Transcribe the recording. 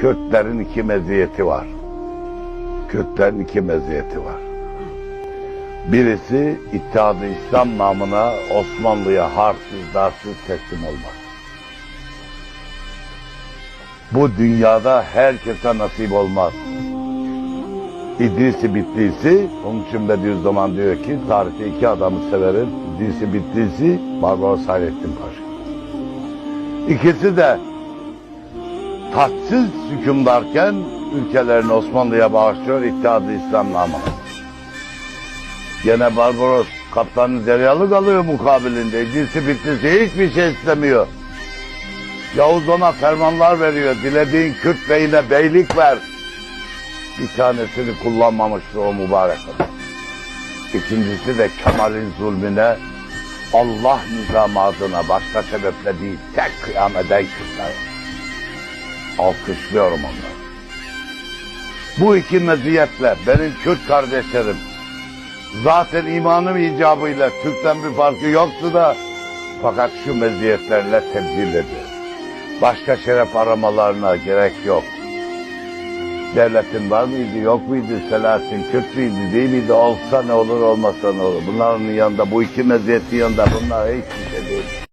Kürtlerin iki meziyeti var. Kürtlerin iki meziyeti var. Birisi İttihat-ı İslam namına Osmanlı'ya harçsız darsız teslim olmak. Bu dünyada herkese nasip olmaz. İdrisi Bitlisi, onun için Bediüzzaman diyor ki tarihte iki adamı severim. İdrisi Bitlisi, Barbaros Hayrettin Paşa. İkisi de taçsız hükümdarken ülkelerini Osmanlı'ya bağışlıyor İttihat-ı İslam namına. Gene Barbaros kaptanı Deryalı kalıyor mukabilinde. İdrisi Bitlisi hiçbir şey istemiyor. Yavuz ona fermanlar veriyor. Dilediğin Kürt beyine beylik ver. Bir tanesini kullanmamıştı o mübarek adam. İkincisi de Kemal'in zulmüne Allah nizamı adına başka sebeple değil tek kıyam eden Kürtler. Alkışlıyorum onları. Bu iki meziyetle benim Kürt kardeşlerim zaten imanım icabıyla Türk'ten bir farkı yoktu da fakat şu meziyetlerle tebdil ediyor. Başka şeref aramalarına gerek yok. Devletin var mıydı, yok muydu? Selahattin Kürt müydü, değil miydi? Olsa ne olur, olmasa ne olur? Bunların yanında, bu iki meziyetin yanında bunlar hiçbir şey değil.